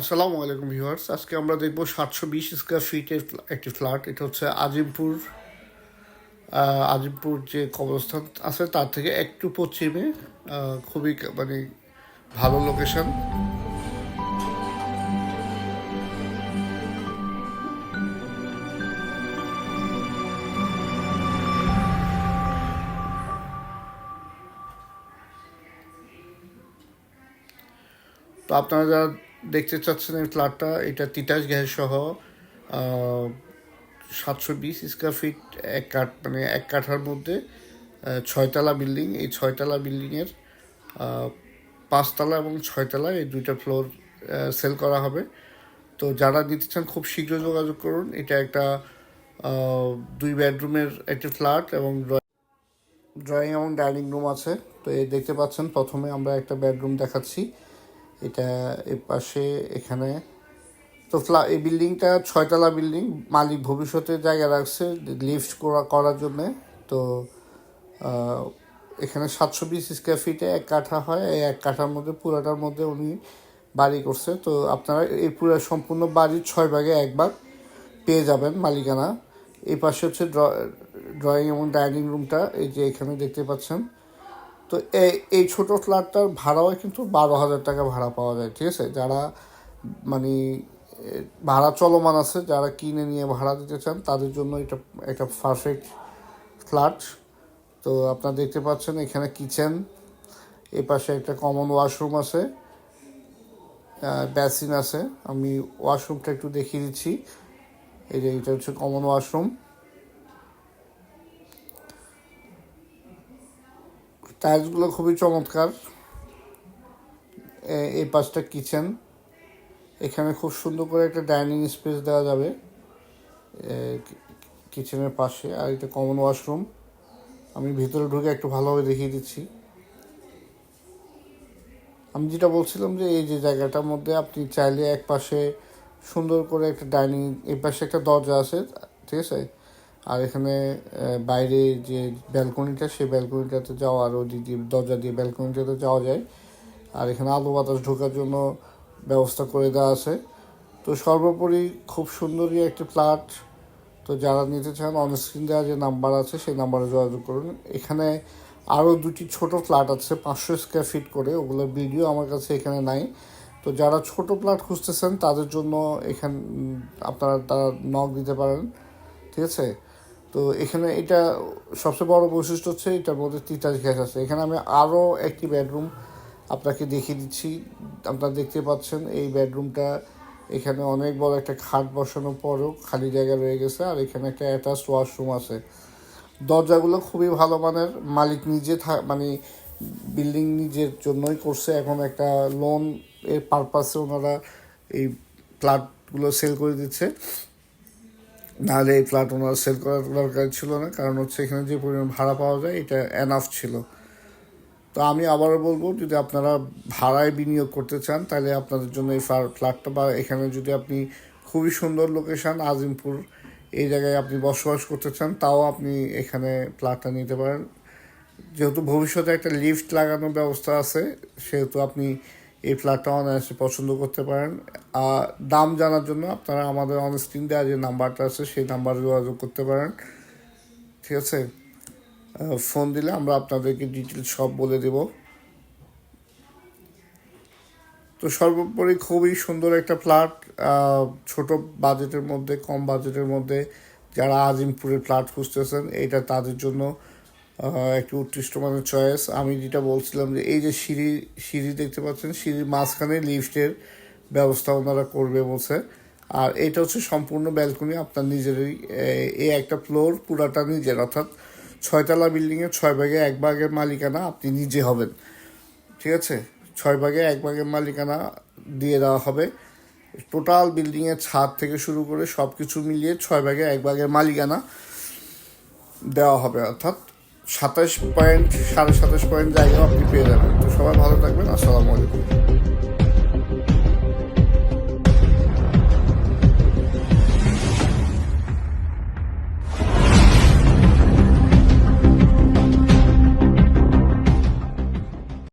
আসসালামু আলাইকুম ভিউয়ার্স। আজকে আমরা দেখব সাতশো বিশ স্কোয়ার ফিটের একটি ফ্ল্যাট এটা হচ্ছে আজিমপুর আজিমপুর যে কবরস্থান আছে, তার থেকে একটু পশ্চিমে খুবই মানে ভালো লোকেশন তো আপনারা যারা দেখতে চাচ্ছেন এই ফ্ল্যাটটা, এটা তিতাস গ্যাস সহ সাতশো বিশ স্কোয়ার ফিট এক কাঠ মানে এক কাঠার মধ্যে ছয়তলা বিল্ডিং। এই ছয়তলা বিল্ডিংয়ের পাঁচতলা এবং ছয়তলা এই দুইটা ফ্লোর সেল করা হবে। তো যারা নিতে চান খুব শীঘ্র যোগাযোগ করুন। এটা একটা দুই বেডরুমের একটি ফ্ল্যাট এবং ড্রয়িং এবং ডাইনিং রুম আছে। তো এই দেখতে পাচ্ছেন, প্রথমে আমরা একটা বেডরুম দেখাচ্ছি। এটা এর পাশে এখানে। তো ফ্লা, এই বিল্ডিংটা ছয়তলা বিল্ডিং, মালিক ভবিষ্যতে জায়গা রাখছে লিফট করা, করার জন্যে। তো এখানে সাতশো বিশ স্কোয়ার ফিটে এক কাঠা হয়, এই এক কাঠার মধ্যে, পুরাটার মধ্যে উনি বাড়ি করছে। তো আপনারা এই পুরো সম্পূর্ণ বাড়ির ছয় ভাগে এক ভাগ পেয়ে যাবেন মালিকানা। এই পাশে হচ্ছে ড্রয়িং এবং ডাইনিং রুমটা, এই যে এখানে দেখতে পাচ্ছেন। তো এই এই ছোটো ফ্ল্যাটটার ভাড়াও কিন্তু বারো হাজার টাকা ভাড়া পাওয়া যায়, ঠিক আছে? যারা মানে ভাড়া চলমান আছে, যারা কিনে নিয়ে ভাড়া দিতে চান, তাদের জন্য এটা একটা পারফেক্ট ফ্ল্যাট তো আপনারা দেখতে পাচ্ছেন এখানে কিচেন এই পাশে একটা কমন ওয়াশরুম আছে বেসিন আছে। আমি ওয়াশরুমটা একটু দেখিয়ে দিচ্ছি। এই যে, এটা হচ্ছে কমন ওয়াশরুম টাইলসগুলো খুবই চমৎকার। এই পাশটা কিচেন। এখানে খুব সুন্দর করে একটা ডাইনিং স্পেস দেওয়া যাবে কিচেনের পাশে। আর এটা কমন ওয়াশরুম। আমি ভিতরে ঢুকে একটু ভালোভাবে দেখিয়ে দিচ্ছি। আমি যেটা বলছিলাম যে, এই যে জায়গাটার মধ্যে আপনি চাইলে এক পাশে সুন্দর করে একটা ডাইনিং এই পাশে একটা দরজা আছে, ঠিক আছে? আর এখানে বাইরে যে ব্যালকনিটা, সেই ব্যালকনিটাতে যাওয়া আর ওই দিয়ে দরজা দিয়ে ব্যালকনিটাতে যাওয়া যায়। আর এখানে আলো বাতাস ঢোকার জন্য ব্যবস্থা করে দেওয়া আছে। তো সর্বোপরি খুব সুন্দরই একটি ফ্ল্যাট। তো যারা নিতে চান অনস্ক্রিন দেওয়া যে নাম্বার আছে, সেই নাম্বারে যোগাযোগ করুন। এখানে আরও দুটি ছোট ফ্ল্যাট আছে, পাঁচশো স্কোয়ার ফিট করে। ওগুলোর ভিডিও আমার কাছে এখানে নাই। তো যারা ছোট ফ্ল্যাট খুঁজতেছেন, তাদের জন্য এখান, আপনারা তারা নক দিতে পারেন। ঠিক আছে? তো এখানে এটা সবচেয়ে বড় বৈশিষ্ট্য হচ্ছে এটার মধ্যে তিতাস গ্যাস আছে। এখানে আমি আরও একটি বেডরুম আপনাকে দেখিয়ে দিচ্ছি। আপনারা দেখতে পাচ্ছেন এই বেডরুমটা এখানে অনেক বড় একটা খাট বসানোর পরও খালি জায়গা রয়ে গেছে আর এখানে একটা অ্যাটাচ ওয়াশরুম আছে। দরজাগুলো খুবই ভালো মানের, মালিক নিজে মানে বিল্ডিং নিজের জন্যই করছে। এখন একটা লোন এর পারপাসে ওনারা এই ফ্ল্যাটগুলো সেল করে দিচ্ছে। নাহলে এই ফ্ল্যাট ওনারা সেল করার দরকার ছিল না, কারণ হচ্ছে এখানে যে পরিমাণ ভাড়া পাওয়া যায়, এটা এনাফ ছিল। তো আমি আবারও বলব, যদি আপনারা ভাড়ায় বিনিয়োগ করতে চান, তাহলে আপনাদের জন্য এই ফ্লা- ফ্ল্যাটটা বা এখানে যদি আপনি খুবই সুন্দর লোকেশন আজিমপুর, এই জায়গায় আপনি বসবাস করতে চান, তাও আপনি এখানে ফ্ল্যাটটা নিতে পারেন। যেহেতু ভবিষ্যতে একটা লিফট লাগানোর ব্যবস্থা আছে, সেহেতু আপনি এই ফ্ল্যাটটা অনায়াসে পছন্দ করতে পারেন। আর দাম জানার জন্য আপনারা আমাদের অনস্ক্রিন দেওয়া যে নাম্বারটা আছে, সেই নাম্বারে যোগাযোগ করতে পারেন। ঠিক আছে? ফোন দিলে আমরা আপনাদেরকে ডিটেলস সব বলে দেব। তো সর্বোপরি খুবই সুন্দর একটা ফ্ল্যাট ছোট বাজেটের মধ্যে, কম বাজেটের মধ্যে যারা আজিমপুরের ফ্ল্যাট খুঁজতেছেন, এটা তাদের জন্য একটি উৎকৃষ্ট মানের চয়েস আমি যেটা বলছিলাম যে, এই যে সিঁড়ি সিঁড়ি দেখতে পাচ্ছেন, সিঁড়ির মাঝখানে লিফটের ব্যবস্থা ওনারা করবে বলছে। আর এটা হচ্ছে সম্পূর্ণ ব্যালকনি আপনার নিজেরই এই একটা ফ্লোর পুরাটা নিজের। অর্থাৎ ছয়তলা বিল্ডিংয়ের ছয় ভাগে এক ভাগের মালিকানা আপনি নিজে হবেন। ঠিক আছে? ছয় ভাগে এক ভাগের মালিকানা দিয়ে দেওয়া হবে। টোটাল বিল্ডিংয়ের ছাদ থেকে শুরু করে সব কিছু মিলিয়ে ছয় ভাগে এক ভাগের মালিকানা দেওয়া হবে। অর্থাৎ সাতাশ পয়েন্ট, সাড়ে সাতাশ পয়েন্ট জায়গাও আপনি পেয়ে যাবেন। তো সবাই ভালো থাকবেন, আসসালামু আলাইকুম।